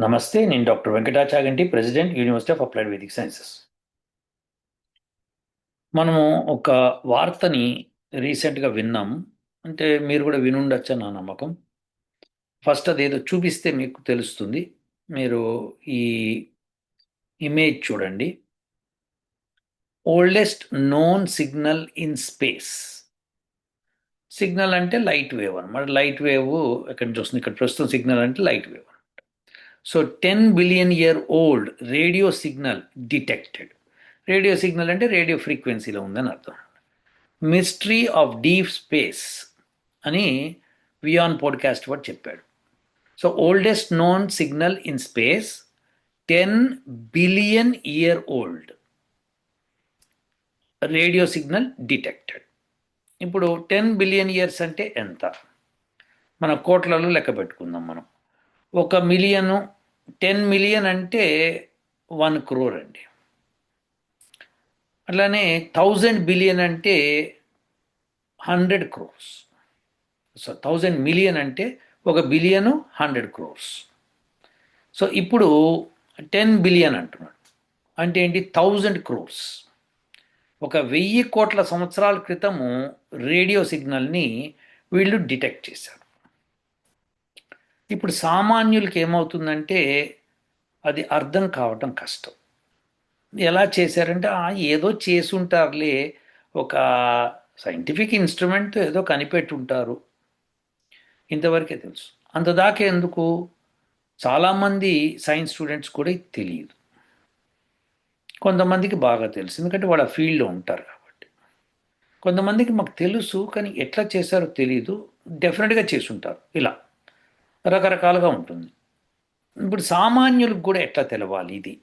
నమస్తే నేను doctor Venkata Chaganti president university of applied Vedic sciences. మనము ఒక వార్తని రీసెంట్గా విన్నాం. అంటే మీరు కూడా వినుండొచ్చు నా నమ్మకం? ఫస్ట్ అదేదో చూపిస్తే మీకు తెలుస్తుంది. మీరు ఈ ఇమేజ్ చూడండి. Oldest known signal in space. Signal అంటే లైట్ వేవ్ అనమాట లైట్ వేవ్ ఎక్కడ చూస్తుంది ఇక్కడ ప్రస్తుతం సిగ్నల్ అంటే light wave. So ten billion year old radio signal detected. Radio signal అంటే రేడియో ఫ్రీక్వెన్సీలో ఉందని అర్థం. మిస్టరీ ఆఫ్ డీప్ స్పేస్ అని వియాన్ పాడ్కాస్ట్ వాడు చెప్పాడు. So oldest known signal in space ten billion year old radio signal detected. ఇప్పుడు ten billion years అంటే ఎంత? మన కోట్లలో లెక్క పెట్టుకుందాం మనం. ఒక మిలియను టెన్ మిలియన్ అంటే వన్ క్రోర్ అండి. అట్లానే థౌజండ్ బిలియన్ అంటే hundred crores. So thousand million అంటే ఒక బిలియను హండ్రెడ్ క్రోర్స్. సో ఇప్పుడు టెన్ బిలియన్ అంటున్నాడు. అంటే ఏంటి? థౌజండ్ క్రోర్స్. ఒక వెయ్యి కోట్ల సంవత్సరాల క్రితము రేడియో సిగ్నల్ని వీళ్ళు డిటెక్ట్ చేశారు. ఇప్పుడు సామాన్యులకి ఏమవుతుందంటే అది అర్థం కావటం కష్టం. ఎలా చేశారంటే ఏదో చేసుంటారులే ఒక సైంటిఫిక్ ఇన్స్ట్రుమెంట్ ఏదో కనిపెట్టుంటారు. ఇంతవరకే తెలుసు. అంతదాకా ఎందుకు? చాలామంది సైన్స్ స్టూడెంట్స్ కూడా తెలియదు. కొంతమందికి బాగా తెలుసు ఎందుకంటే వాళ్ళ ఫీల్డ్లో ఉంటారు కాబట్టి. కొంతమందికి మాకు తెలుసు కానీ ఎట్లా చేశారో తెలియదు డెఫినెట్గా చేసుంటారు ఇలా. రకరకాలుగా ఉంటుంది. ఇప్పుడు సామాన్యులకు కూడా ఎట్లా తెలవాలి ఇది?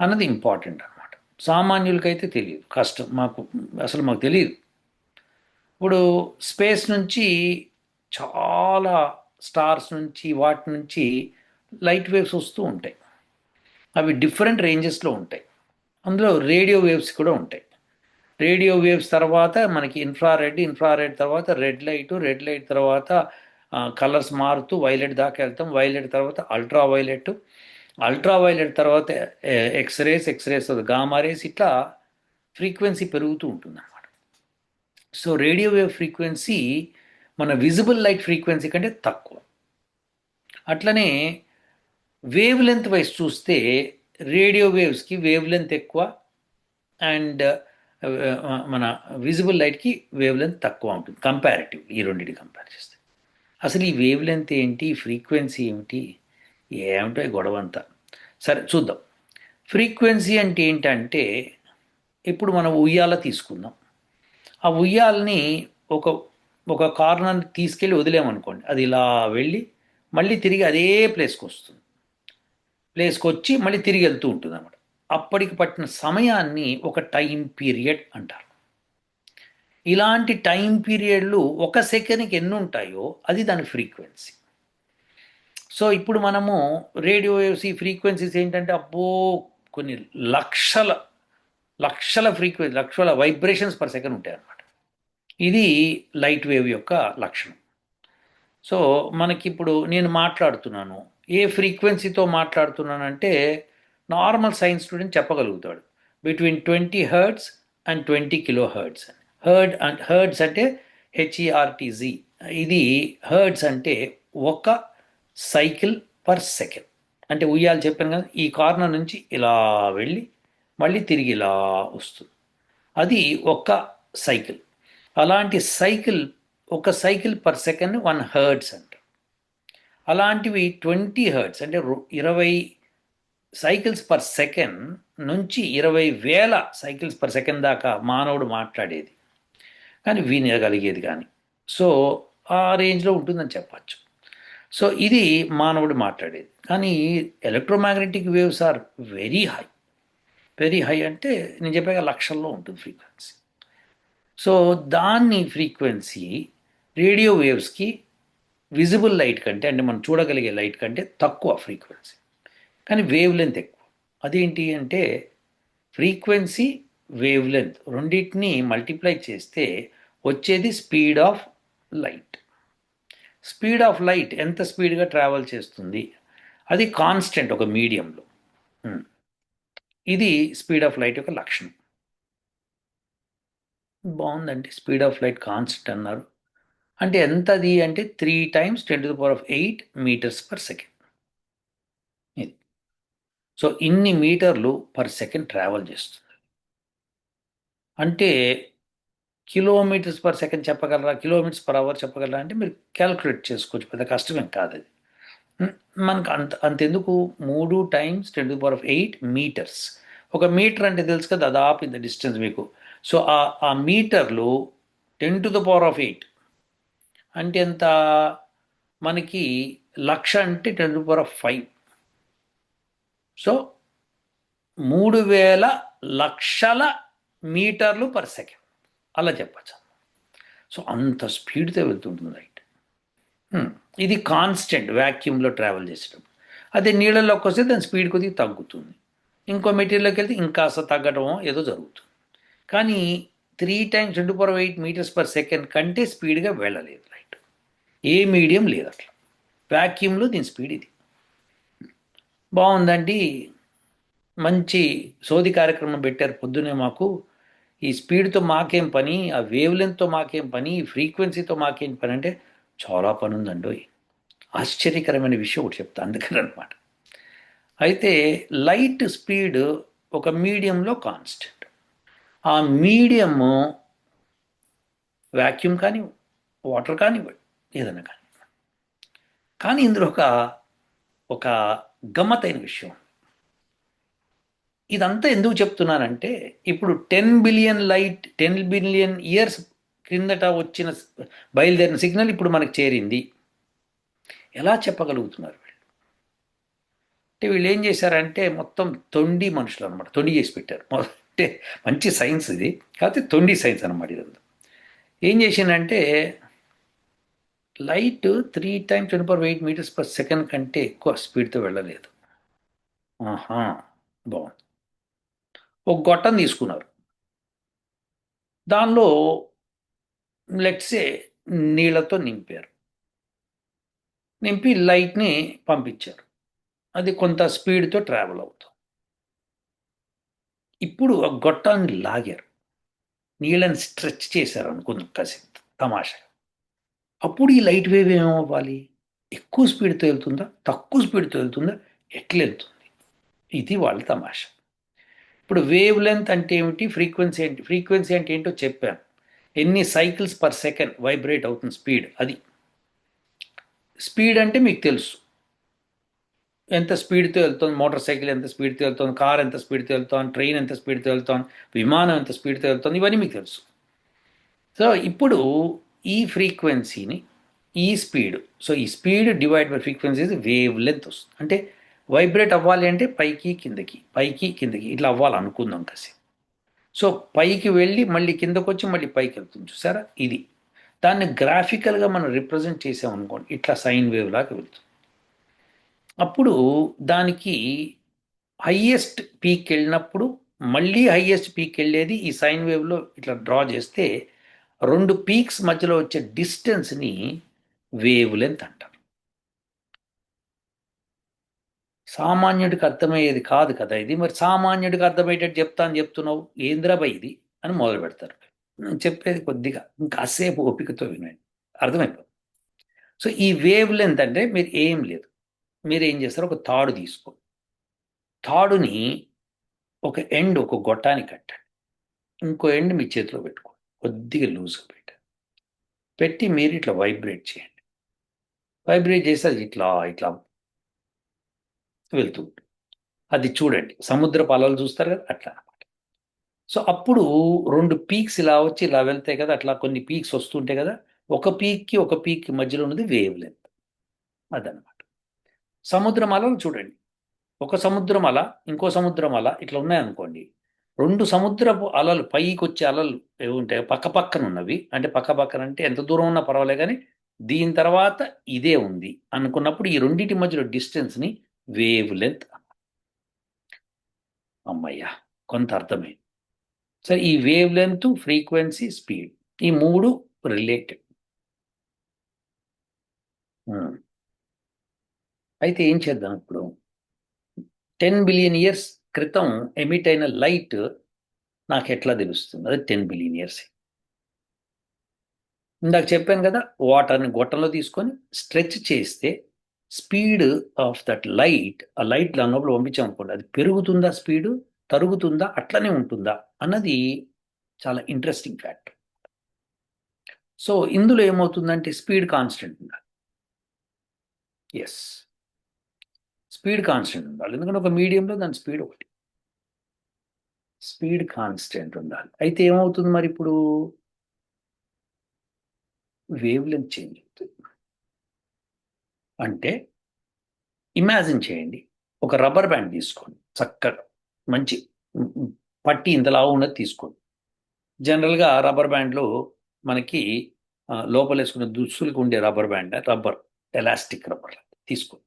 అన్నది ఇంపార్టెంట్ అనమాట సామాన్యులకైతే తెలియదు. కష్టం మాకు అసలు మాకు తెలియదు. ఇప్పుడు స్పేస్ నుంచి చాలా స్టార్స్ నుంచి వాటి నుంచి లైట్ వేవ్స్ వస్తూ ఉంటాయి. అవి డిఫరెంట్ రేంజెస్లో ఉంటాయి. అందులో రేడియో వేవ్స్ కూడా ఉంటాయి. రేడియో వేవ్స్ తర్వాత మనకి ఇన్ఫ్రారెడ్ ఇన్ఫ్రారెడ్ తర్వాత రెడ్ లైట్ రెడ్ లైట్ తర్వాత కలర్స్ మారుతూ వైలెట్ దాకా వెళ్తాం. వైలెట్ తర్వాత అల్ట్రా వైలెట్. అల్ట్రా వైలెట్ తర్వాత X rays X rays gamma rays ఇట్లా ఫ్రీక్వెన్సీ పెరుగుతూ ఉంటుంది అన్నమాట సో రేడియో వేవ్ ఫ్రీక్వెన్సీ మన విజిబుల్ లైట్ ఫ్రీక్వెన్సీ కంటే తక్కువ. అట్లనే వేవ్ లెంత్ వైజ్ చూస్తే రేడియో వేవ్స్కి వేవ్ లెంత్ ఎక్కువ అండ్ మన విజిబుల్ లైట్కి వేవ్ లెంత్ తక్కువ ఉంటుంది. కంపారిటివ్ ఈ రెండింటి కంపేర్ చేస్తే. అసలు ఈ వేవ్ లెంత్ ఏంటి ఫ్రీక్వెన్సీ ఏమిటి? ఏమిటో గొడవ అంతా సరే చూద్దాం. ఫ్రీక్వెన్సీ అంటే ఏంటంటే ఇప్పుడు మనం ఉయ్యాల తీసుకుందాం. ఆ ఉయ్యాలని ఒక ఒక కార్నర్ తీసుకెళ్ళి వదిలేమనుకోండి. అది ఇలా వెళ్ళి మళ్ళీ తిరిగి అదే ప్లేస్కి వస్తుంది. ప్లేస్కి వచ్చి మళ్ళీ తిరిగి వెళ్తూ ఉంటుంది అన్నమాట అప్పటికి పట్టిన సమయాన్ని ఒక టైం పీరియడ్ అంటారు. ఇలాంటి టైం పీరియడ్లు ఒక సెకండ్కి ఎన్ని ఉంటాయో అది దాని ఫ్రీక్వెన్సీ. సో ఇప్పుడు మనము రేడియో వేవ్స్ ఈ ఫ్రీక్వెన్సీస్ ఏంటంటే అబ్బో కొన్ని లక్షల లక్షల ఫ్రీక్వెన్సీ లక్షల వైబ్రేషన్స్ పర్ సెకండ్ ఉంటాయి అన్నమాట. ఇది లైట్ వేవ్ యొక్క లక్షణం. సో మనకి ఇప్పుడు నేను మాట్లాడుతున్నాను. ఏ ఫ్రీక్వెన్సీతో మాట్లాడుతున్నానంటే normal science student చెప్పగలుగుతాడు. Between twenty hertz and twenty kilohertz అని. హర్డ్ అండ్ హర్డ్స్ అంటే H E R T Z. ఇది హర్డ్స్ అంటే ఒక సైకిల్ పర్ సెకండ్. అంటే ఉయ్యాలు చెప్పాను కదా ఈ కార్నర్ నుంచి ఇలా వెళ్ళి మళ్ళీ తిరిగి ఇలా వస్తుంది. అది ఒక సైకిల్. అలాంటి సైకిల్ ఒక cycle per second one hertz అంట అలాంటివి ట్వంటీ హర్డ్స్ అంటే ఇరవై సైకిల్స్ పర్ సెకండ్ నుంచి ఇరవై వేల సైకిల్స్ పర్ సెకండ్ దాకా మానవుడు మాట్లాడేది. కానీ వినగలిగేది కానీ. సో ఆ రేంజ్లో ఉంటుందని చెప్పచ్చు. సో ఇది మానవుడు మాట్లాడేది. కానీ electromagnetic waves are very high. Very high అంటే నేను చెప్పాక లక్షల్లో ఉంటుంది ఫ్రీక్వెన్సీ. సో దాన్ని ఫ్రీక్వెన్సీ రేడియో వేవ్స్కి విజిబుల్ లైట్ కంటే అంటే మనం చూడగలిగే లైట్ కంటే తక్కువ ఫ్రీక్వెన్సీ. కానీ వేవ్ లెంత్ ఎక్కువ. అదేంటి అంటే ఫ్రీక్వెన్సీ వేవ్ లెంత్ రెండింటిని మల్టిప్లై చేస్తే వచ్చేది speed of light speed of light ఎంత స్పీడ్గా ట్రావెల్ చేస్తుంది? అది కాన్స్టెంట్ ఒక మీడియంలో hmm. ఇది స్పీడ్ ఆఫ్ లైట్ యొక్క లక్షణం. బాగుందండి. స్పీడ్ ఆఫ్ లైట్ కాన్స్టెంట్ అన్నారు. అంటే ఎంతది అంటే three times ten to the power of eight metres per second ఇది. సో ఇన్ని మీటర్లు పర్ సెకండ్ ట్రావెల్ చేస్తుంది. అంటే కిలోమీటర్స్ పర్ సెకండ్ చెప్పగలరా? కిలోమీటర్స్ పర్ అవర్ చెప్పగలరా? అంటే మీరు క్యాల్కులేట్ చేసుకోవచ్చు. పెద్ద కష్టమేం కాదు అది. మనకు అంత అంతెందుకు? మూడు times ten power of eight metres ఒక మీటర్ అంటే తెలుసు కదా దాదాపు ఇంత డిస్టెన్స్ మీకు. సో ఆ ఆ మీటర్లు ten to the power of eight అంటే ఎంత? మనకి లక్ష అంటే ten to power of five so మూడు వేల లక్షల మీటర్లు పర్ సెకండ్. అలా చెప్పచ్చు. సో అంత స్పీడ్తో వెళ్తుంటుంది లైట్. ఇది కాన్స్టెంట్ వ్యాక్యూమ్లో ట్రావెల్ చేసేటప్పుడు. అదే నీళ్ళలోకి వస్తే దాని స్పీడ్ కొద్దిగా తగ్గుతుంది. ఇంకో మెటీరియల్లోకి వెళ్తే ఇంకాస్త తగ్గడం ఏదో జరుగుతుంది. కానీ త్రీ టైమ్స్ రెండు per eight metres per second కంటే స్పీడ్గా వెళ్ళలేదు లైట్. ఏ మీడియం లేదు అట్లా. వ్యాక్యూమ్లో దీని స్పీడ్ ఇది. బాగుందండి. మంచి సోది కార్యక్రమం పెట్టారు పొద్దునే మాకు. ఈ స్పీడ్తో మాకేం పని ఆ వేవ్ లెంత్తో మాకేం పని ఈ ఫ్రీక్వెన్సీతో మాకేం పని అంటే చాలా పని ఉందండి ఆశ్చర్యకరమైన విషయం ఒకటి చెప్తా అందుకని అనమాట అయితే లైట్ స్పీడ్ ఒక మీడియంలో కాన్స్టెంట్. ఆ మీడియము వాక్యూమ్ కానీ వాటర్ కానివ్వండి ఏదైనా కానీ కానీ ఇందులో ఒక ఒక గమ్మతైన విషయం ఇదంతా ఎందుకు చెప్తున్నానంటే ఇప్పుడు ten billion light ten billion years క్రిందట వచ్చిన బయలుదేరిన సిగ్నల్ ఇప్పుడు మనకు చేరింది. ఎలా చెప్పగలుగుతున్నారు వీళ్ళు? అంటే వీళ్ళు ఏం చేశారంటే మొత్తం తొండి మనుషులు అనమాట తొండి చేసి పెట్టారు. అంటే మంచి సైన్స్ ఇది. కాకపోతే తొండి సైన్స్ అనమాట ఇదంతా. ఏం చేసిందంటే light three times twenty four eight metres per second కంటే ఎక్కువ స్పీడ్తో వెళ్ళలేదు. ఆహా బాగుంది. ఒక గొట్టం తీసుకున్నారు. దానిలో లెట్సే నీళ్ళతో నింపారు. నింపి లైట్ని పంపించారు. అది కొంత స్పీడ్తో ట్రావెల్ అవుతుంది. ఇప్పుడు ఆ గొట్టాన్ని లాగారు. నీళ్ళని స్ట్రెచ్ చేశారు అనుకుంది కాసింత తమాషా. అప్పుడు ఈ లైట్ వేవ్ ఏమవ్వాలి? ఎక్కువ స్పీడ్తో వెళ్తుందా? తక్కువ స్పీడ్తో వెళ్తుందా? ఎట్లా వెళ్తుంది? ఇది వాళ్ళ తమాషా. ఇప్పుడు వేవ్ లెంత్ అంటే ఏమిటి? ఫ్రీక్వెన్సీ ఏంటి ఫ్రీక్వెన్సీ అంటే ఏంటో చెప్పాను. ఎన్ని సైకిల్స్ పర్ సెకండ్ వైబ్రేట్ అవుతుంది స్పీడ్? అది. స్పీడ్ అంటే మీకు తెలుసు. ఎంత స్పీడ్తో వెళ్తుంది? మోటార్ సైకిల్ ఎంత స్పీడ్తో వెళ్తుంది? కార్ ఎంత స్పీడ్తో వెళ్తుంది? ట్రైన్ ఎంత స్పీడ్తో వెళ్తుంది? విమానం ఎంత స్పీడ్తో వెళ్తుంది? ఇవన్నీ మీకు తెలుసు. సో ఇప్పుడు ఈ ఫ్రీక్వెన్సీని ఈ స్పీడ్ సో ఈ speed divide by frequency wavelength వస్తుంది. అంటే వైబ్రేట్ అవ్వాలి అంటే పైకి కిందకి పైకి కిందకి ఇట్లా అవ్వాలి అనుకుందాం కసి సో పైకి వెళ్ళి మళ్ళీ కిందకు వచ్చి మళ్ళీ పైకి వెళ్తుంది చూసారా? ఇది. దాన్ని గ్రాఫికల్గా మనం రిప్రజెంట్ చేసామనుకోండి ఇట్లా సైన్ వేవ్ లాగా వెళ్తుంది. అప్పుడు దానికి హయ్యెస్ట్ పీక్ వెళ్ళినప్పుడు మళ్ళీ హయ్యెస్ట్ పీక్ వెళ్ళేది ఈ సైన్ వేవ్లో ఇట్లా డ్రా చేస్తే రెండు పీక్స్ మధ్యలో వచ్చే డిస్టెన్స్ని వేవ్ లెంత్ అంట సామాన్యుడికి అర్థమయ్యేది కాదు కదా ఇది. మరి సామాన్యుడికి అర్థమయ్యేటట్టు చెప్తాను చెప్తున్నావు? ఏంద్రాబై ఇది? అని మొదలు పెడతారు. నేను చెప్పేది కొద్దిగా ఇంకాసేపు ఓపికతో వినండి. అర్థమైపోతుంది సో ఈ వేవ్ లెంత్ అంటే మీరు ఏం లేదు. మీరు ఏం చేస్తారు? ఒక తాడు తీసుకో తాడుని ఒక ఎండ్ ఒక గొట్టానికి కట్టండి. ఇంకో ఎండ్ మీ చేతిలో పెట్టుకో కొద్దిగా లూజ్గా పెట్టండి. పెట్టి మీరు ఇట్లా వైబ్రేట్ చేయండి. వైబ్రేట్ చేసి అది ఇట్లా ఇట్లా వెళ్తూ ఉంటుంది. అది చూడండి. సముద్ర అలలు చూస్తారు కదా అట్లా అనమాట సో అప్పుడు రెండు పీక్స్ ఇలా వచ్చి ఇలా వెళ్తాయి కదా అట్లా కొన్ని పీక్స్ వస్తుంటాయి కదా ఒక పీక్కి ఒక పీక్ మధ్యలో ఉన్నది వేవ్ లెంత్ అదనమాట సముద్రం అలలు చూడండి. ఒక సముద్రం అల ఇంకో సముద్రం అల ఇట్లా ఉన్నాయనుకోండి. రెండు సముద్రపు అలలు పైకి వచ్చే అలలు ఏవి ఉంటాయి పక్క పక్కన ఉన్నవి. అంటే పక్క పక్కన అంటే ఎంత దూరం ఉన్నా పర్వాలే కానీ దీని తర్వాత ఇదే ఉంది అనుకున్నప్పుడు ఈ రెండింటి మధ్యలో డిస్టెన్స్ని వేవ్ లెంత్ అమ్మయ్యా కొంత అర్థమైంది సరే ఈ వేవ్ లెంత్ ఫ్రీక్వెన్సీ స్పీడ్ ఈ మూడు రిలేటెడ్ hmm. అయితే ఏం చేద్దాం ఇప్పుడు? టెన్ బిలియన్ ఇయర్స్ క్రితం ఎమిట్ అయిన లైట్ నాకు ఎట్లా తెలుస్తుంది? అది టెన్ బిలియన్ ఇయర్స్ ఇందాక చెప్పాను కదా వాటర్ని గొట్టంలో తీసుకొని స్ట్రెచ్ చేస్తే స్పీడ్ ఆఫ్ దట్ లైట్ ఆ లైట్ లోపల పంపించాం అనుకోండి అది పెరుగుతుందా స్పీడ్ తరుగుతుందా అట్లనే ఉంటుందా అన్నది చాలా ఇంట్రెస్టింగ్ ఫ్యాక్ట్ సో ఇందులో ఏమవుతుందంటే స్పీడ్ కాన్స్టెంట్ ఉండాలి. ఎస్ స్పీడ్ కాన్స్టెంట్ ఉండాలి. ఎందుకంటే ఒక మీడియంలో దాని స్పీడ్ ఒకటి. స్పీడ్ కాన్స్టెంట్ ఉండాలి. అయితే ఏమవుతుంది మరి ఇప్పుడు? వేవ్ లెంత్ చేంజ్ అంటే ఇమాజిన్ చేయండి. ఒక రబ్బర్ బ్యాండ్ తీసుకోండి. చక్కగా మంచి పట్టి ఇంతలా ఉన్నది తీసుకోండి. జనరల్గా రబ్బర్ బ్యాండ్లో మనకి లోపల వేసుకునే దుస్తులకు ఉండే rubber band rubber elastic rubber తీసుకోండి.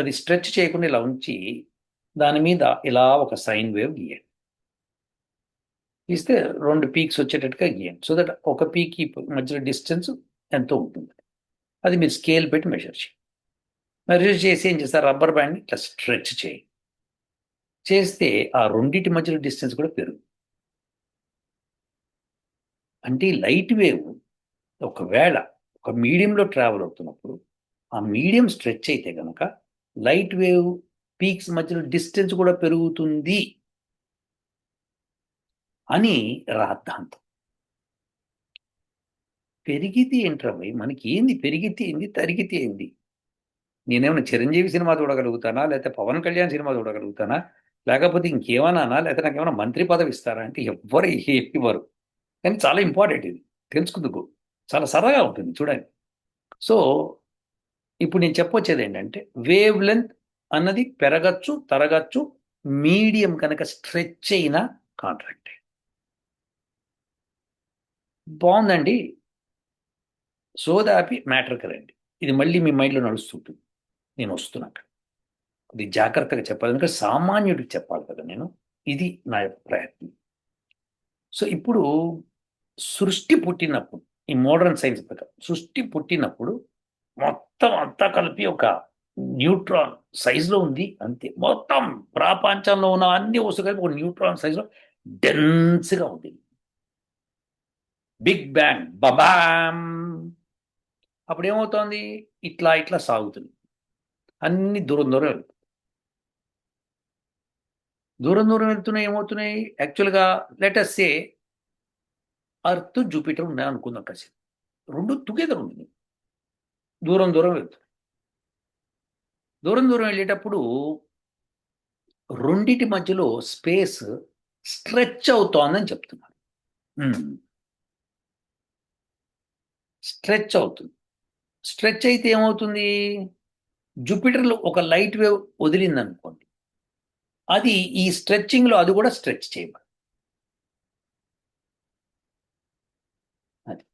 అది స్ట్రెచ్ చేయకుండా ఇలా ఉంచి దాని మీద ఇలా ఒక సైన్ వేవ్ గీయండి. గీస్తే రెండు పీక్స్ వచ్చేటట్టుగా గీయండి. సో దట్ ఒక పీక్ మధ్యలో డిస్టెన్స్ ఎంతో ఉంటుంది. అది మీరు స్కేల్ పెట్టి మెజర్ చేయి మెజర్ చేసి ఏం చేస్తారు? రబ్బర్ బ్యాండ్ ఇట్లా స్ట్రెచ్ చేయి చేస్తే ఆ రెండింటి మధ్యలో డిస్టెన్స్ కూడా పెరుగు. అంటే లైట్ వేవ్ ఒకవేళ ఒక మీడియంలో ట్రావెల్ అవుతున్నప్పుడు ఆ మీడియం స్ట్రెచ్ అయితే కనుక లైట్ వేవ్ పీక్స్ మధ్యలో డిస్టెన్స్ కూడా పెరుగుతుంది అని రాద్ధాంతం. పెరిగితే ఏంట్రవి మనకి ఏంది పెరిగితే ఏంది తరిగితే ఏంది? నేనేమైనా చిరంజీవి సినిమా చూడగలుగుతానా? లేకపోతే పవన్ కళ్యాణ్ సినిమా చూడగలుగుతానా? లేకపోతే ఇంకేమన్నానా? లేకపోతే నాకు ఏమైనా మంత్రి పదవి ఇస్తారా అంటే ఎవ్వరు ఇవ్వరు కానీ చాలా ఇంపార్టెంట్ ఇది. తెలుసుకుందుకు. చాలా సరదాగా ఉంటుంది చూడండి. సో ఇప్పుడు నేను చెప్పొచ్చేది ఏంటంటే వేవ్ లెంత్ అన్నది పెరగచ్చు తరగచ్చు మీడియం కనుక స్ట్రెచ్ అయిన కాంట్రాక్ట్. బాగుందండి? సోదాపి మ్యాటర్కి రండి ఇది మళ్ళీ మీ మైండ్లో నడుస్తుంటుంది. నేను వస్తున్నాక ఇది జాగ్రత్తగా చెప్పాలి. ఎందుకంటే సామాన్యుడికి చెప్పాలి కదా నేను. ఇది నా యొక్క ప్రయత్నం. సో ఇప్పుడు సృష్టి పుట్టినప్పుడు ఈ మోడర్న్ సైన్స్ ప్రకారం సృష్టి పుట్టినప్పుడు మొత్తం అంతా కలిపి ఒక న్యూట్రాన్ సైజులో ఉంది అంతే. మొత్తం ప్రపంచంలో ఉన్న అన్ని వస్తువులు కలిపి ఒక న్యూట్రాన్ సైజులో డెన్స్గా ఉంది. బిగ్ బ్యాంగ్ బబామ్! అప్పుడు ఏమవుతోంది ఇట్లా ఇట్లా సాగుతుంది. అన్ని దూరం దూరం వెళ్తుంది దూరం దూరం వెళ్తున్నాయి ఏమవుతున్నాయి? యాక్చువల్గా లెటర్ సే అర్త్ జూపిటర్ ఉన్నాయి అనుకుందాం కలిసి. రెండు టుగెదర్ ఉంటుంది దూరం దూరం వెళ్తుంది దూరం దూరం వెళ్ళేటప్పుడు రెండిటి మధ్యలో స్పేస్ స్ట్రెచ్ అవుతోందని చెప్తున్నారు. స్ట్రెచ్ అవుతుంది. స్ట్రెచ్ అయితే ఏమవుతుంది? జూపిటర్లో ఒక లైట్ వేవ్ వదిలింది అనుకోండి అది ఈ స్ట్రెచ్చింగ్లో అది కూడా స్ట్రెచ్ చేయబడి అది.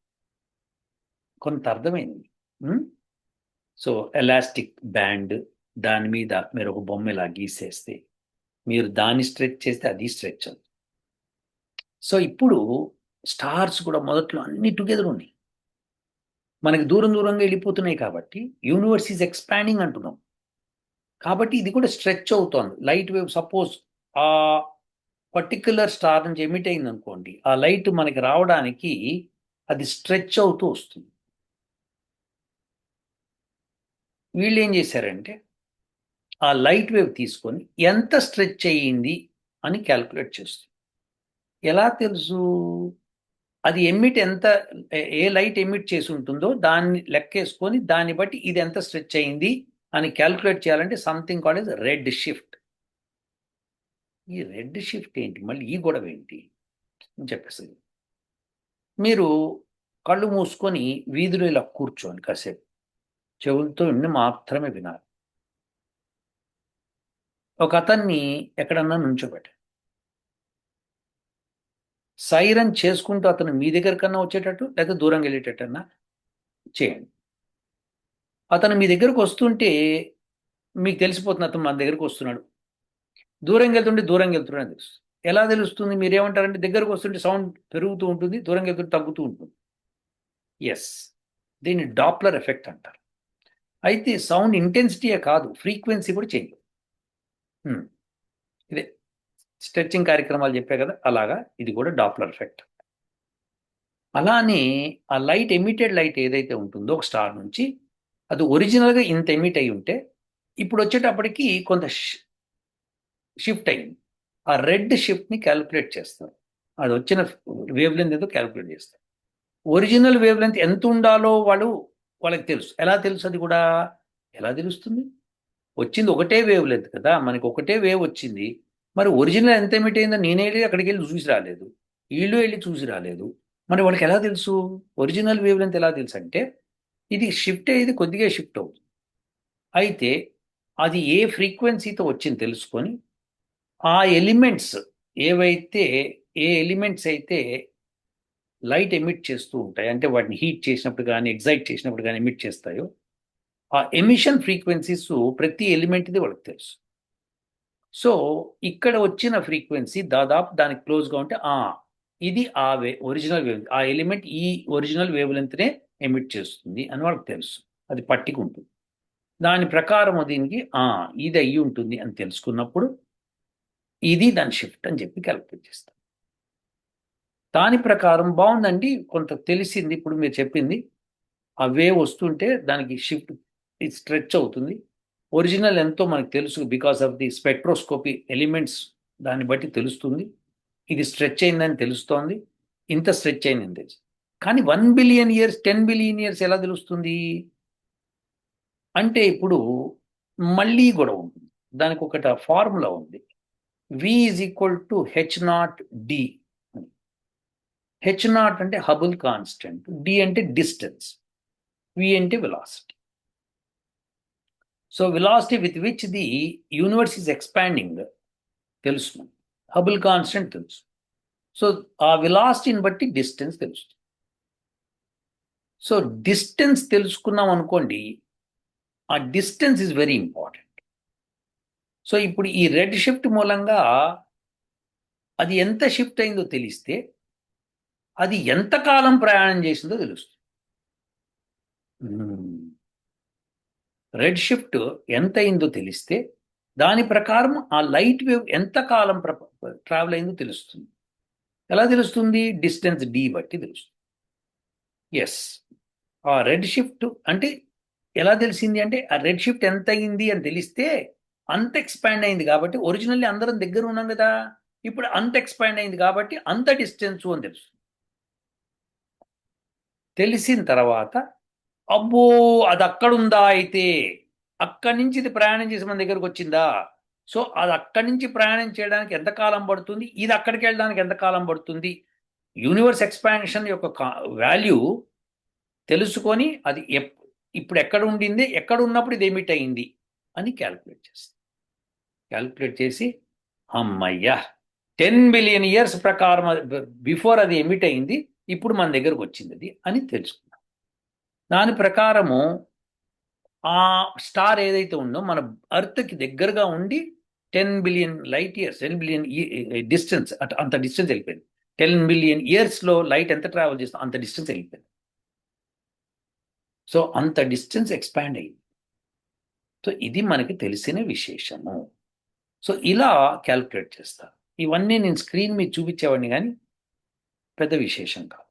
కొంత అర్థమైంది. సో ఎలాస్టిక్ బ్యాండ్ దాని మీద మీరు ఒక బొమ్మ ఇలా గీసేస్తే మీరు దాన్ని స్ట్రెచ్ చేస్తే అది స్ట్రెచ్ అవుతుంది. సో ఇప్పుడు స్టార్స్ కూడా మొదట్లో అన్ని టుగెదర్ ఉన్నాయి. మనకి దూరం దూరంగా వెళ్ళిపోతున్నాయి కాబట్టి యూనివర్స్ ఈజ్ ఎక్స్పాండింగ్ అంటున్నాం. కాబట్టి ఇది కూడా స్ట్రెచ్ అవుతోంది. లైట్ వేవ్ సపోజ్ ఆ పర్టిక్యులర్ స్టార్ నుంచి ఎమిట్ అయింది అనుకోండి ఆ లైట్ మనకి రావడానికి అది స్ట్రెచ్ అవుతూ వస్తుంది. వీళ్ళు ఏం చేశారంటే ఆ లైట్ వేవ్ తీసుకొని ఎంత స్ట్రెచ్ అయ్యింది అని క్యాల్కులేట్ చేస్తుంది ఎలా తెలుసు? అది ఎమిట్ ఎంత ఏ- లైట్ ఎమిట్ చేసి ఉంటుందో దాన్ని లెక్కేసుకొని దాన్ని బట్టి ఇది ఎంత స్ట్రెచ్ అయింది అని క్యాల్కులేట్ చేయాలంటే something call is red shift ఈ రెడ్ షిఫ్ట్ ఏంటి? మళ్ళీ ఈ గొడవ ఏంటి? అని చెప్పేసి. మీరు కళ్ళు మూసుకొని వీధిలో ఇలా కూర్చోండి కాసేపు. చెవులతో విని మాత్రమే వినాలి. ఒక అతన్ని ఎక్కడన్నా నుంచోబెట్టండి. సైరన్ చేసుకుంటూ అతను మీ దగ్గర కన్నా వచ్చేటట్టు లేకపోతే దూరంగా వెళ్ళేటట్టన్నా చేయండి. అతను మీ దగ్గరకు వస్తుంటే మీకు తెలిసిపోతుంది అతను మన దగ్గరకు వస్తున్నాడు. దూరంగా వెళ్తుంటే దూరంగా వెళ్తున్నాడు అని తెలుస్తుంది. ఎలా తెలుస్తుంది? మీరేమంటారంటే దగ్గరకు వస్తుంటే సౌండ్ పెరుగుతూ ఉంటుంది దూరంగా వెళ్తుంటే తగ్గుతూ ఉంటుంది. ఎస్ దీన్ని డాప్లర్ ఎఫెక్ట్ అంటారు. అయితే సౌండ్ ఇంటెన్సిటీయే కాదు ఫ్రీక్వెన్సీ కూడా చేంజ్ స్ట్రెచ్చింగ్ కార్యక్రమాలు చెప్పే కదా అలాగా? ఇది కూడా డాప్లర్ ఎఫెక్ట్ అలానే ఆ లైట్ ఎమిటెడ్ లైట్ ఏదైతే ఉంటుందో ఒక స్టార్ నుంచి అది ఒరిజినల్గా ఇంత ఎమిట్ అయి ఉంటే ఇప్పుడు వచ్చేటప్పటికి కొంత షిఫ్ట్ అయింది. ఆ రెడ్ షిఫ్ట్ని క్యాలిక్యులేట్ చేస్తారు అది వచ్చిన వేవ్ లెంత్ ఏదో క్యాలిక్యులేట్ చేస్తారు ఒరిజినల్ వేవ్ లెంత్ ఎంత ఉండాలో వాళ్ళు వాళ్ళకి తెలుసు. ఎలా తెలుసు అది కూడా? ఎలా తెలుస్తుంది? వచ్చింది ఒకటే వేవ్ లెంత్ కదా మనకి ఒకటే వేవ్ వచ్చింది. మరి ఒరిజినల్ ఎంత ఎమిట్ అయిందో నేనే వెళ్ళి అక్కడికి వెళ్ళి చూసి రాలేదు. వీళ్ళు వెళ్ళి చూసి రాలేదు. మరి వాళ్ళకి ఎలా తెలుసు? ఒరిజినల్ వేవ్ లెంత్ ఎలా తెలుసు అంటే ఇది షిఫ్ట్ అయ్యేది కొద్దిగా షిఫ్ట్ అవుతుంది. అయితే అది ఏ ఫ్రీక్వెన్సీతో వచ్చింది తెలుసుకొని ఆ ఎలిమెంట్స్ ఏవైతే ఏ ఎలిమెంట్స్ అయితే లైట్ ఎమిట్ చేస్తూ ఉంటాయి అంటే వాటిని హీట్ చేసినప్పుడు కానీ ఎగ్జైట్ చేసినప్పుడు కానీ ఎమిట్ చేస్తాయో ఆ ఎమిషన్ ఫ్రీక్వెన్సీస్ ప్రతి ఎలిమెంట్ది వాళ్ళకి తెలుసు. సో ఇక్కడ వచ్చిన ఫ్రీక్వెన్సీ దాదాపు దానికి క్లోజ్గా ఉంటే ఆ ఇది ఆ వే ఒరిజినల్ వేవ్ ఆ ఎలిమెంట్ ఈ ఒరిజినల్ వేవ్ లెంత్నే ఎమిట్ చేస్తుంది అని వాళ్ళకి తెలుసు. అది పట్టికుంటుంది. దాని ప్రకారం దీనికి ఆ ఇది అయ్యి ఉంటుంది అని తెలుసుకున్నప్పుడు ఇది దాని షిఫ్ట్ అని చెప్పి క్యాలిక్యులేట్ చేస్తాం. దాని ప్రకారం బాగుందండి. కొంత తెలిసింది. ఇప్పుడు మీరు చెప్పింది. ఆ వేవ్ వస్తుంటే దానికి షిఫ్ట్ స్ట్రెచ్ అవుతుంది. ఒరిజినల్ ఎంతో మనకు తెలుసు because of the spectroscopy elements దాన్ని బట్టి తెలుస్తుంది. ఇది స్ట్రెచ్ అయిందని తెలుస్తోంది. ఇంత స్ట్రెచ్ అయిందని తెలుసు. కానీ one billion years ten billion years ఎలా తెలుస్తుంది? అంటే ఇప్పుడు మళ్ళీ కూడా ఉంటుంది దానికి ఒకట ఫార్ములా ఉంది. V is equal to H naught D H naught అంటే హబుల్ కాన్స్టెంట్ డి అంటే డిస్టెన్స్ వి అంటే velocity so velocity with which the universe is expanding తెలుసు హబుల్ కాన్స్టెంట్ తెలుసు సో ఆ వెలాసిటీని బట్టి డిస్టెన్స్ తెలుస్తుంది. సో డిస్టెన్స్ తెలుసుకున్నాం అనుకోండి ఆ distance is very important so ఇప్పుడు ఈ రెడ్ షిఫ్ట్ మూలంగా అది ఎంత షిఫ్ట్ అయిందో తెలిస్తే అది ఎంతకాలం ప్రయాణం చేసిందో తెలుస్తుంది. Hmm. రెడ్ షిఫ్ట్ ఎంత అయిందో తెలిస్తే దాని ప్రకారం ఆ లైట్ వేవ్ ఎంత కాలం ట్రావెల్ అయిందో తెలుస్తుంది. ఎలా తెలుస్తుంది? డిస్టెన్స్ డి బట్టి తెలుస్తుంది. ఎస్ ఆ రెడ్ షిఫ్ట్ అంటే ఎలా తెలిసింది అంటే ఆ రెడ్ షిఫ్ట్ ఎంత అయింది అని తెలిస్తే అంత ఎక్స్పాండ్ అయింది కాబట్టి ఒరిజినల్లీ అందరం దగ్గర ఉన్నాం కదా. ఇప్పుడు అంత ఎక్స్పాండ్ అయింది కాబట్టి అంత డిస్టెన్స్ అని తెలుస్తుంది. తెలిసిన తర్వాత అబ్బో అది అక్కడుందా అయితే? అక్కడి నుంచి ఇది ప్రయాణం చేసి మన దగ్గరకు వచ్చిందా? సో అది అక్కడి నుంచి ప్రయాణం చేయడానికి ఎంత కాలం పడుతుంది? ఇది అక్కడికి వెళ్ళడానికి ఎంత కాలం పడుతుంది? యూనివర్స్ ఎక్స్పాన్షన్ యొక్క వాల్యూ తెలుసుకొని అది ఇప్పుడు ఎక్కడ ఉండింది? ఎక్కడ ఉన్నప్పుడు ఇది ఎమిట్ అయింది? అని క్యాల్కులేట్ చేస్తాం. క్యాల్కులేట్ చేసి అమ్మయ్యా! టెన్ బిలియన్ ఇయర్స్ ప్రకారం బిఫోర్ అది ఎమిట్ అయింది ఇప్పుడు మన దగ్గరకు వచ్చింది అది అని తెలుసుకుంది దాని ప్రకారము ఆ స్టార్ ఏదైతే ఉందో మన అర్త్కి దగ్గరగా ఉండి ten billion light years ten billion distance అంత డిస్టెన్స్ వెళ్ళిపోయింది. టెన్ బిలియన్ ఇయర్స్లో లైట్ ఎంత ట్రావెల్ చేస్తుందో అంత డిస్టెన్స్ వెళ్ళిపోయింది. సో అంత డిస్టెన్స్ ఎక్స్పాండ్ అయింది సో ఇది మనకి తెలిసిన విశేషము. సో ఇలా క్యాల్కులేట్ చేస్తారు ఇవన్నీ నేను స్క్రీన్ మీద చూపించేవాడిని కానీ పెద్ద విశేషం కాదు.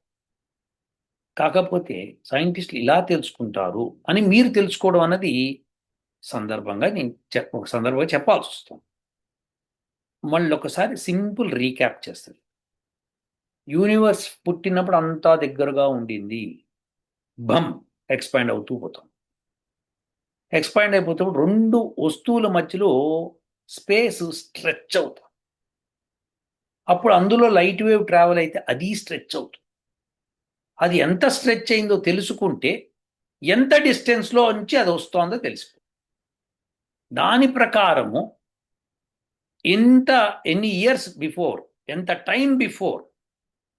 కాకపోతే సైంటిస్టులు ఇలా తెలుసుకుంటారు అని మీరు తెలుసుకోవడం అన్నది సందర్భంగా నేను చెప్ ఒక సందర్భంగా చెప్పాల్సి వస్తుంది. మళ్ళీ ఒకసారి సింపుల్ రీక్యాప్ చేస్తుంది యూనివర్స్ పుట్టినప్పుడు అంతా దగ్గరగా ఉండింది. బమ్! ఎక్స్పాండ్ అవుతూ పోతాం. ఎక్స్పాండ్ అయిపోతున్నప్పుడు రెండు వస్తువుల మధ్యలో స్పేస్ స్ట్రెచ్ అవుతాం. అప్పుడు అందులో లైట్ వేవ్ ట్రావెల్ అయితే అది స్ట్రెచ్ అవుతుంది. అది ఎంత స్ట్రెచ్ అయిందో తెలుసుకుంటే ఎంత డిస్టెన్స్లో ఉంచి అది వస్తుందో తెలుసుకో. దాని ప్రకారము ఎంత ఎన్ని ఇయర్స్ బిఫోర్ ఎంత టైం బిఫోర్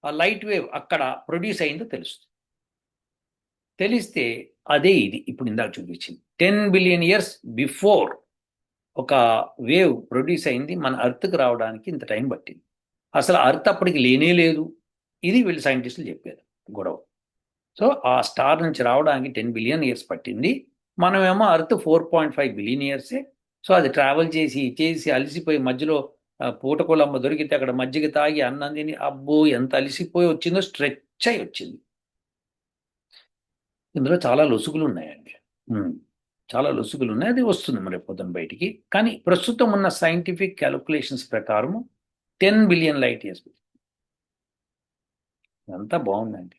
ఆ లైట్ వేవ్ అక్కడ ప్రొడ్యూస్ అయిందో తెలుస్తుంది. తెలిస్తే అదే ఇది ఇప్పుడు ఇందాక చూపించింది. టెన్ బిలియన్ ఇయర్స్ బిఫోర్ ఒక వేవ్ ప్రొడ్యూస్ అయింది మన అర్త్కి రావడానికి ఇంత టైం పట్టింది. అసలు అర్త్ అప్పటికి లేనే లేదు. ఇది వీళ్ళు సైంటిస్టులు చెప్పారు. గొడవ. సో ఆ స్టార్ నుంచి రావడానికి టెన్ బిలియన్ ఇయర్స్ పట్టింది. మనమేమో earth four point five billion ఇయర్సే. So అది ట్రావెల్ చేసి చేసి అలసిపోయి మధ్యలో ఆ, పూటకోలమ్మ దొరికితే అక్కడ మజ్జిగ తాగి అన్నం తిని అబ్బో ఎంత అలసిపోయి వచ్చిందో స్ట్రెచ్ అయి వచ్చింది. ఇందులో చాలా లొసుగులు ఉన్నాయండి చాలా లొసుగులు ఉన్నాయి అది వస్తుంది మరి పొద్దున బయటికి. కానీ ప్రస్తుతం ఉన్న సైంటిఫిక్ క్యాలిక్యులేషన్స్ ప్రకారము టెన్ బిలియన్ లైట్ ఇయర్స్. ఇదంతా బాగుందండి.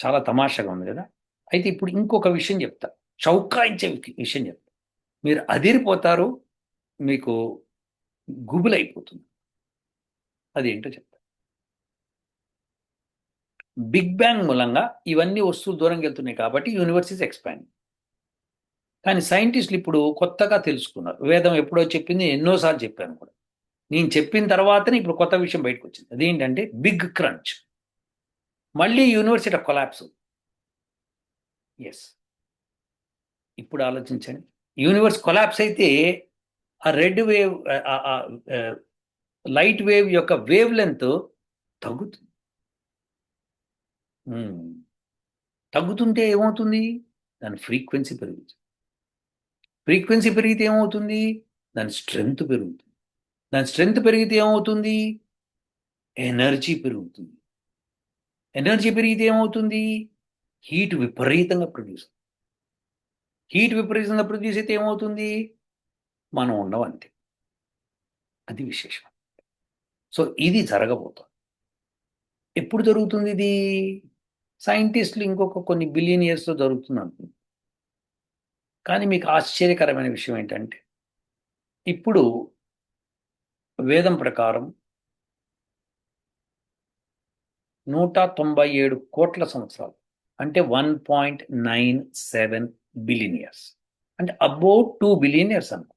చాలా తమాషాగా ఉంది కదా? అయితే ఇప్పుడు ఇంకొక విషయం చెప్తా. చౌకాయించే విషయం చెప్తా. మీరు అదిరిపోతారు మీకు గుబులైపోతుంది. అయిపోతుంది అదేంటో చెప్తా. బిగ్ బ్యాంగ్ మూలంగా ఇవన్నీ వస్తువులు దూరంగా వెళ్తున్నాయి కాబట్టి యూనివర్స్ ఇస్ ఎక్స్పాండ్. కానీ సైంటిస్టులు ఇప్పుడు కొత్తగా తెలుసుకున్నారు. వేదం ఎప్పుడో చెప్పింది ఎన్నోసార్లు చెప్పాను కూడా. నేను చెప్పిన తర్వాతనే ఇప్పుడు కొత్త విషయం బయటకు వచ్చింది అదేంటంటే బిగ్ క్రంచ్. మళ్ళీ యూనివర్సిటీ కొలాప్స్. ఎస్ ఇప్పుడు ఆలోచించండి. యూనివర్స్ కొలాప్స్ అయితే ఆ రెడ్ వేవ్ లైట్ వేవ్ యొక్క వేవ్ లెంత్ తగ్గుతుంది. తగ్గుతుంటే ఏమవుతుంది? దాని ఫ్రీక్వెన్సీ పెరుగుతుంది. ఫ్రీక్వెన్సీ పెరిగితే ఏమవుతుంది? దాని స్ట్రెంగ్త్ పెరుగుతుంది. దాని స్ట్రెంగ్త్ పెరిగితే ఏమవుతుంది? ఎనర్జీ పెరుగుతుంది. ఎనర్జీ పెరిగితే ఏమవుతుంది హీట్ విపరీతంగా ప్రొడ్యూస్ హీట్ విపరీతంగా ప్రొడ్యూస్ అయితే ఏమవుతుంది? మనం ఉండవు అంతే. అది విశేషం. సో ఇది జరగబోతోంది. ఎప్పుడు జరుగుతుంది ఇది? సైంటిస్టులు ఇంకొక కొన్ని బిలియన్ ఇయర్స్లో జరుగుతుంది అంటుంది కానీ మీకు ఆశ్చర్యకరమైన విషయం ఏంటంటే ఇప్పుడు వేదం ప్రకారం నూట తొంభై ఏడు కోట్ల సంవత్సరాలు. అంటే one point nine seven billion years అంటే అబౌట్ టూ బిలియన్ ఇయర్స్ అనుకో.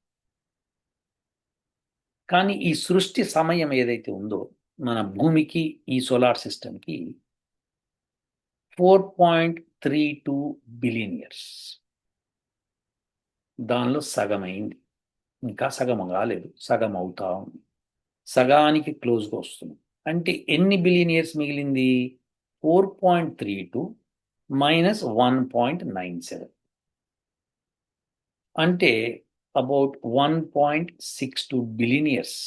కానీ ఈ సృష్టి సమయం ఏదైతే ఉందో మన భూమికి ఈ సోలార్ సిస్టమ్కి four point three two billion years దానిలో సగమైంది. ఇంకా సగం కాలేదు. సగం అవుతా ఉంది. సగానికి క్లోజ్గా వస్తుంది. అంటే ఎన్ని బిలియన్ ఇయర్స్ మిగిలింది? Four point three two minus one point nine seven అంటే about one point six two billion years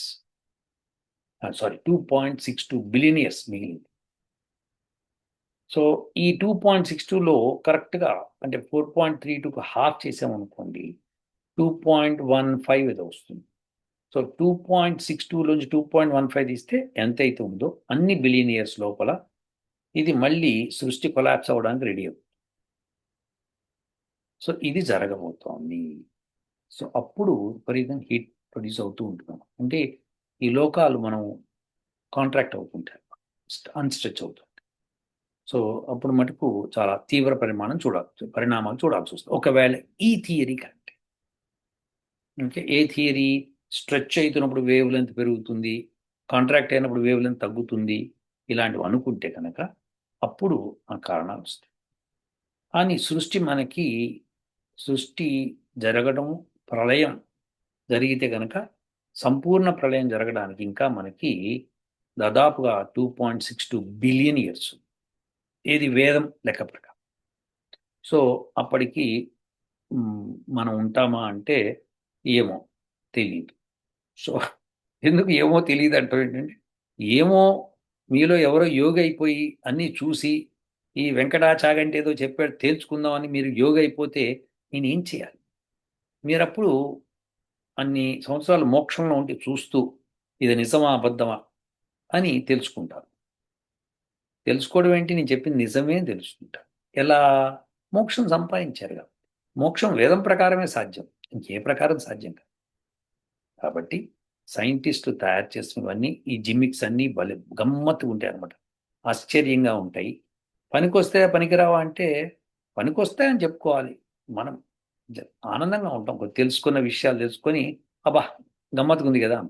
sorry two point six two billion years మిగిలింది. సో ఈ టూ పాయింట్ సిక్స్ టూలో కరెక్ట్గా అంటే ఫోర్ పాయింట్ త్రీ టూకు half చేసామనుకోండి two point one five ఏదో వస్తుంది. సో టూ పాయింట్ సిక్స్ టూలోంచి టూ పాయింట్ వన్ ఫైవ్ తీస్తే ఎంత అయితే ఉందో అన్ని బిలియన్ ఇయర్స్ లోపల ఇది మళ్ళీ సృష్టి కొలాప్స్ అవ్వడానికి రెడీ అవుతుంది. సో ఇది జరగబోతోంది. సో అప్పుడు విపరీతం హీట్ ప్రొడ్యూస్ అవుతూ ఉంటున్నాం అంటే ఈ లోకాలు మనం కాంట్రాక్ట్ అవుతుంటాయి. అన్స్ట్రెచ్ అవుతుంది సో అప్పుడు మటుకు చాలా తీవ్ర పరిమాణం చూడాల్సి పరిణామాలు చూడాల్సి వస్తుంది. ఒకవేళ ఈ theory correct okay a theory stretch అవుతున్నప్పుడు వేవ్ లెంత్ పెరుగుతుంది కాంట్రాక్ట్ అయినప్పుడు వేవ్ లెంత్ తగ్గుతుంది ఇలాంటివి అనుకుంటే కనుక అప్పుడు ఆ కారణాలు వస్తాయి. కానీ సృష్టి మనకి సృష్టి జరగడం ప్రళయం జరిగితే కనుక సంపూర్ణ ప్రళయం జరగడానికి ఇంకా మనకి దాదాపుగా two point six two billion years ఏది వేదం లెక్క ప్రకారం. సో అప్పటికి మనం ఉంటామా అంటే ఏమో తెలియదు సో ఎందుకు ఏమో తెలియదు అంటాం ఏంటంటే ఏమో మీలో ఎవరో యోగి అయిపోయి అన్నీ చూసి ఈ వెంకటాచాగంటే ఏదో చెప్పాడు తేల్చుకుందామని మీరు యోగి అయిపోతే నేను ఏం చేయాలి? మీరు అప్పుడు అన్ని సంవత్సరాలు మోక్షంలో ఉండి చూస్తూ ఇది నిజమా అబద్ధమా అని తెలుసుకుంటారు. తెలుసుకోవడం ఏంటి? నేను చెప్పింది నిజమే తెలుసుకుంటారు. ఎలా? మోక్షం సంపాదించారు కాబట్టి. మోక్షం వేదం ప్రకారమే సాధ్యం. ఇంకే ప్రకారం సాధ్యం కాదు. కాబట్టి సైంటిస్టులు తయారు చేసినవన్నీ ఈ జిమ్మిక్స్ అన్నీ భలే గమ్మత్తు ఉంటాయి అనమాట ఆశ్చర్యంగా ఉంటాయి. పనికొస్తే పనికిరావా అంటే పనికొస్తాయని చెప్పుకోవాలి. మనం ఆనందంగా ఉంటాం. తెలుసుకున్న విషయాలు తెలుసుకొని అబ్బా గమ్మత్తుగా ఉంది కదా.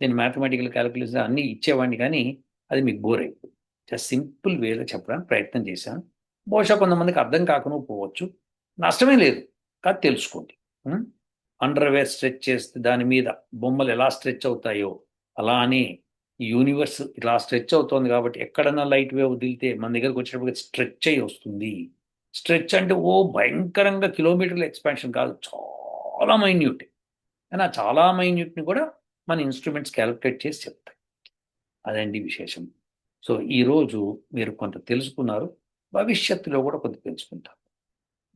నేను మ్యాథమెటికల్ క్యాలిక్యులేషన్ అన్నీ ఇచ్చేవాడిని కానీ అది మీకు బోర్ అయిపోయింది. జస్ట్ సింపుల్ వేలో చెప్పడానికి ప్రయత్నం చేశాను. బహుశా కొంతమందికి అర్థం కాకుండా పోవచ్చు. నష్టమే లేదు. కాదు తెలుసుకోండి. అండర్వేర్ స్ట్రెచ్ చేస్తే దాని మీద బొమ్మలు ఎలా స్ట్రెచ్ అవుతాయో అలానే ఈ యూనివర్స్ ఇలా స్ట్రెచ్ అవుతోంది కాబట్టి ఎక్కడన్నా లైట్ వేవ్ వదిలితే మన దగ్గరకు వచ్చేటప్పుడు స్ట్రెచ్ అయి వస్తుంది. స్ట్రెచ్ అంటే ఓ భయంకరంగా కిలోమీటర్ల ఎక్స్పాన్షన్ కాదు చాలా మైన్యూట్ కానీ ఆ చాలా మైన్యూట్ని కూడా మన ఇన్స్ట్రుమెంట్స్ క్యాలిక్యులేట్ చేసి చెప్తాయి. అదండి విశేషం. సో ఈరోజు మీరు కొంత తెలుసుకున్నారు భవిష్యత్తులో కూడా కొంత తెలుసుకుంటారు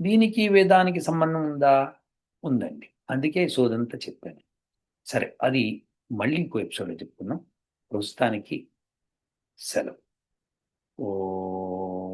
దీనికి వేదానికి సంబంధం ఉందా? ఉందండి. అందుకే సోదంతా చెప్పాను. సరే అది మళ్ళీ ఇంకో ఎపిసోడ్లో చెప్పుకుందాం. ప్రస్తుతానికి సెలవు. ఓ